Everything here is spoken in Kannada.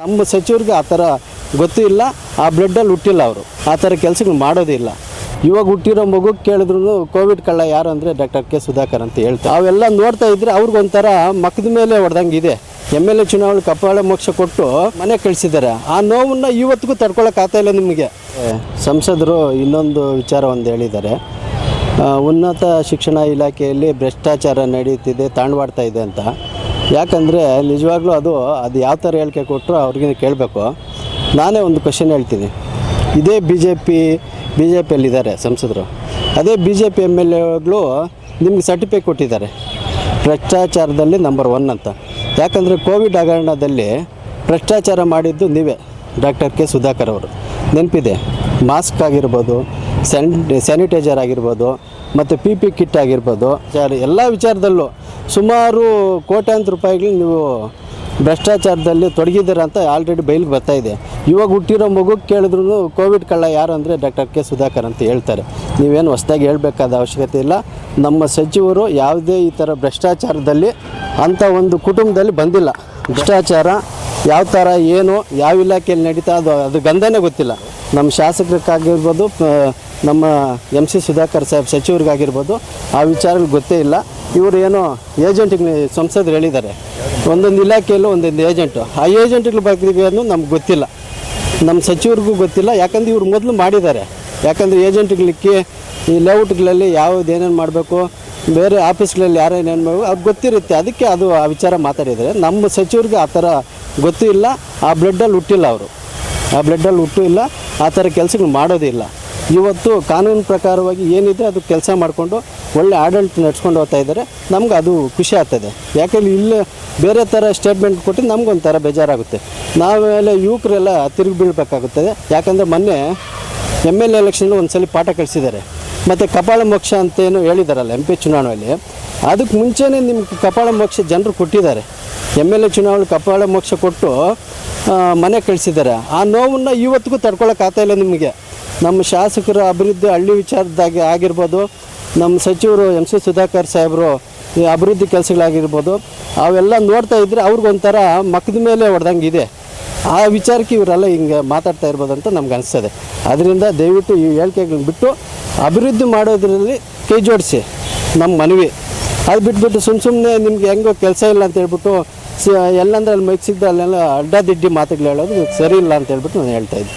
ನಮ್ಮ ಸಚಿವರಿಗೆ ಆ ಥರ ಗೊತ್ತೂ ಇಲ್ಲ, ಆ ಬ್ಲಡ್ಡಲ್ಲಿ ಹುಟ್ಟಿಲ್ಲ ಅವರು. ಆ ಥರ ಕೆಲಸಗಳು ಮಾಡೋದೇ ಇಲ್ಲ. ಇವಾಗ ಹುಟ್ಟಿರೋ ಮಗು ಕೇಳಿದ್ರು ಕೋವಿಡ್ ಕಳ್ಳ ಯಾರು ಅಂದರೆ ಡಾಕ್ಟರ್ ಕೆ ಸುಧಾಕರ್ ಅಂತ ಹೇಳ್ತಾರೆ. ಅವೆಲ್ಲ ನೋಡ್ತಾ ಇದ್ರೆ ಅವ್ರಿಗೊಂಥರ ಮಕ್ಕದ ಮೇಲೆ ಹೊಡೆದಂಗೆ ಇದೆ ಎಂ ಎಲ್ ಎ ಚುನಾವಣೆ ಕಪಾಳ ಮೋಕ್ಷ ಕೊಟ್ಟು ಮನೆ ಕಳಿಸಿದ್ದಾರೆ. ಆ ನೋವನ್ನ ಇವತ್ತಿಗೂ ತಡ್ಕೊಳಕ್ಕಾಗ್ತಾ ಇಲ್ಲ ನಿಮಗೆ. ಸಂಸದರು ಇನ್ನೊಂದು ವಿಚಾರ ಒಂದು ಹೇಳಿದ್ದಾರೆ. ಉನ್ನತ ಶಿಕ್ಷಣ ಇಲಾಖೆಯಲ್ಲಿ ಭ್ರಷ್ಟಾಚಾರ ನಡೀತಿದೆ ತಾಂಡವಾಡ್ತಾ ಇದೆ ಅಂತ. ಯಾಕಂದರೆ ನಿಜವಾಗ್ಲೂ ಅದು ಅದು ಯಾವ ಥರ ಹೇಳಿಕೆ ಕೊಟ್ಟರು ಅವ್ರಿಗೆ ಕೇಳಬೇಕು. ನಾನೇ ಒಂದು ಕ್ವಶನ್ ಹೇಳ್ತೀನಿ. ಇದೇ B J P B J ಪಿಯಲ್ಲಿದ್ದಾರೆ ಸಂಸದರು. ಅದೇ B J P M L ಎಗಳು ನಿಮ್ಗೆ ಸರ್ಟಿಫಿಕೇಟ್ ಕೊಟ್ಟಿದ್ದಾರೆ. ಭ್ರಷ್ಟಾಚಾರದಲ್ಲಿ ನಂಬರ್ ಒನ್ ಅಂತ. ಯಾಕಂದರೆ ಕೋವಿಡ್ ಹಗರಣದಲ್ಲಿ ಭ್ರಷ್ಟಾಚಾರ ಮಾಡಿದ್ದು ನೀವೇ. ಡಾಕ್ಟರ್ ಕೆ ಸುಧಾಕರ್ ಅವರು. ನೆನಪಿದೆ? ಮಾಸ್ಕ್ ಆಗಿರ್ಬೋದು ಸ್ಯಾನ್ ಸ್ಯಾನಿಟೈಸರ್ ಆಗಿರ್ಬೋದು, ಮತ್ತು ಪಿ ಪಿ ಕಿಟ್ ಆಗಿರ್ಬೋದು. ಎಲ್ಲ ವಿಚಾರದಲ್ಲೂ ಸುಮಾರು ಕೋಟ್ಯಾಂತರ ರೂಪಾಯಿಗಳು ನೀವು ಭ್ರಷ್ಟಾಚಾರದಲ್ಲಿ ತೊಡಗಿದ್ದೀರ ಅಂತ ಆಲ್ರೆಡಿ ಬಯಲಿಗೆ ಬರ್ತಾ ಇದೆ. ಇವಾಗ ಹುಟ್ಟಿರೋ ಮಗು ಕೇಳಿದ್ರು ಕೋವಿಡ್ ಕಳ್ಳ ಯಾರು ಅಂದರೆ ಡಾಕ್ಟರ್ ಕೆ ಸುಧಾಕರ್ ಅಂತ ಹೇಳ್ತಾರೆ. ನೀವೇನು ಹೊಸದಾಗಿ ಹೇಳಬೇಕಾದ ಅವಶ್ಯಕತೆ ಇಲ್ಲ. ನಮ್ಮ ಸಚಿವರು ಯಾವುದೇ ಈ ಥರ ಭ್ರಷ್ಟಾಚಾರದಲ್ಲಿ ಅಂಥ ಒಂದು ಕುಟುಂಬದಲ್ಲಿ ಬಂದಿಲ್ಲ. ಭ್ರಷ್ಟಾಚಾರ ಯಾವ ಥರ ಏನು, ಯಾವ ಇಲಾಖೆಯಲ್ಲಿ ನಡೀತಾ ಅದು ಅದು ಗಂಧನೇ ಗೊತ್ತಿಲ್ಲ. ನಮ್ಮ ಶಾಸಕರಿಗಾಗಿರ್ಬೋದು ನಮ್ಮ ಎಂ ಸಿ ಸುಧಾಕರ್ ಸಾಹೇಬ್ ಸಚಿವರಿಗಾಗಿರ್ಬೋದು, ಆ ವಿಚಾರಗಳು ಗೊತ್ತೇ ಇಲ್ಲ. ಇವರು ಏನೋ ಏಜೆಂಟ್ ಸಂಸದರು ಹೇಳಿದ್ದಾರೆ. ಒಂದೊಂದು ಇಲಾಖೆಯಲ್ಲೂ ಒಂದೊಂದು ಏಜೆಂಟು ಆ ಏಜೆಂಟ್ಗಳ ಬಗ್ಗೆ ಅನ್ನೋದು ನಮ್ಗೆ ಗೊತ್ತಿಲ್ಲ. ನಮ್ಮ ಸಚಿವರಿಗೂ ಗೊತ್ತಿಲ್ಲ. ಯಾಕಂದ್ರೆ ಇವ್ರು ಮೊದಲು ಮಾಡಿದ್ದಾರೆ. ಯಾಕಂದರೆ ಏಜೆಂಟ್ಗಳಿಗೆ ಈ ಲೇಔಟ್ಗಳಲ್ಲಿ ಯಾವ್ದು ಏನೇನು ಮಾಡಬೇಕು, ಬೇರೆ ಆಫೀಸ್ಗಳಲ್ಲಿ ಏನು ಮಾಡಬೇಕು ಅದು ಗೊತ್ತಿರುತ್ತೆ. ಅದಕ್ಕೆ ಅದು ಆ ವಿಚಾರ ಮಾತಾಡಿದ್ದಾರೆ. ನಮ್ಮ ಸಚಿವರಿಗೆ ಆ ಥರ ಗೊತ್ತೂ ಇಲ್ಲ ಆ ಬ್ಲಡ್ಡಲ್ಲಿ ಹುಟ್ಟಿಲ್ಲ ಅವರು. ಆ ಬ್ಲಡ್ಡಲ್ಲಿ ಹುಟ್ಟು ಇಲ್ಲ. ಆ ಥರ ಕೆಲಸಗಳು ಮಾಡೋದಿಲ್ಲ. ಇವತ್ತು ಕಾನೂನು ಪ್ರಕಾರವಾಗಿ ಏನಿದೆ ಅದು ಕೆಲಸ ಮಾಡಿಕೊಂಡು ಒಳ್ಳೆ ಆಡಳಿತ ನಡ್ಸ್ಕೊಂಡು ಹೋಗ್ತಾ ಇದ್ದಾರೆ. ನಮ್ಗೆ ಅದು ಖುಷಿ ಆಗ್ತದೆ. ಯಾಕಂದ್ರೆ ಇಲ್ಲಿ ಬೇರೆ ಥರ ಸ್ಟೇಟ್ಮೆಂಟ್ ಕೊಟ್ಟು ನಮಗೊಂಥರ ಬೇಜಾರಾಗುತ್ತೆ. ನಾವೆಲ್ಲ ಯುವಕರೆಲ್ಲ ತಿರುಗಿ ಬೀಳ್ಬೇಕಾಗುತ್ತದೆ. ಯಾಕಂದರೆ ಮೊನ್ನೆ ಎಂ ಎಲ್ ಎಲೆಕ್ಷನ್ ಒಂದ್ಸಲಿ ಪಾಠ ಕಳಿಸಿದ್ದಾರೆ. ಮತ್ತು ಕಪಾಳ ಮೋಕ್ಷ ಅಂತ ಏನು ಹೇಳಿದಾರಲ್ಲ ಎಂ ಪಿ ಚುನಾವಣೆಯಲ್ಲಿ. ಅದಕ್ಕೆ ಮುಂಚೆನೇ ನಿಮ್ಗೆ ಕಪಾಳ ಮೋಕ್ಷ ಜನರು ಕೊಟ್ಟಿದ್ದಾರೆ. ಎಂ ಎಲ್ ಎ ಚುನಾವಣೆ ಕಪಾಳ ಮೋಕ್ಷ ಕೊಟ್ಟು ಮನೆ ಕಳಿಸಿದ್ದಾರೆ. ಆ ನೋವನ್ನು ಇವತ್ತಿಗೂ ತಡ್ಕೊಳಕ್ಕಾಗ್ತಾ ಇಲ್ಲ ನಿಮಗೆ. ನಮ್ಮ ಶಾಸಕರ ಅಭಿವೃದ್ಧಿ ಹಳ್ಳಿ ವಿಚಾರದಾಗಿ ಆಗಿರ್ಬೋದು ನಮ್ಮ ಸಚಿವರು ಎಂ ಸಿ ಸುಧಾಕರ್ ಸಾಹೇಬರು ಈ ಅಭಿವೃದ್ಧಿ ಕೆಲಸಗಳಾಗಿರ್ಬೋದು, ಅವೆಲ್ಲ ನೋಡ್ತಾ ಇದ್ದರೆ ಅವ್ರಿಗೊಂಥರ ಮಕ್ಕದ ಮೇಲೆ ಹೊಡೆದಂಗೆ ಇದೆ. ಆ ವಿಚಾರಕ್ಕೆ ಇವರೆಲ್ಲ ಹಿಂಗೆ ಮಾತಾಡ್ತಾ ಇರ್ಬೋದು ಅಂತ ನಮ್ಗೆ ಅನಿಸ್ತದೆ. ಅದರಿಂದ ದಯವಿಟ್ಟು ಈ ಹೇಳಿಕೆಗಳನ್ನ ಬಿಟ್ಟು ಅಭಿವೃದ್ಧಿ ಮಾಡೋದ್ರಲ್ಲಿ ಕೈ ಜೋಡಿಸಿ ನಮ್ಮ ಮನವಿ. ಅದು ಬಿಟ್ಬಿಟ್ಟು ಸುಮ್ಮ ಸುಮ್ಮನೆ ನಿಮ್ಗೆ ಹೆಂಗೋ ಕೆಲಸ ಇಲ್ಲ ಅಂತ ಹೇಳ್ಬಿಟ್ಟು ಸ ಎಲ್ಲಂದ್ರೆ ಅಲ್ಲಿ ಮೈಕ್ ಸಿಗ್ದ ಅಲ್ಲೆಲ್ಲ ಅಡ್ಡ ದಿಡ್ಡಿ ಮಾತುಗಳು ಹೇಳೋದು ಸರಿ ಇಲ್ಲ ಅಂತ ಹೇಳ್ಬಿಟ್ಟು ನಾನು ಹೇಳ್ತಾ ಇದ್ದೆ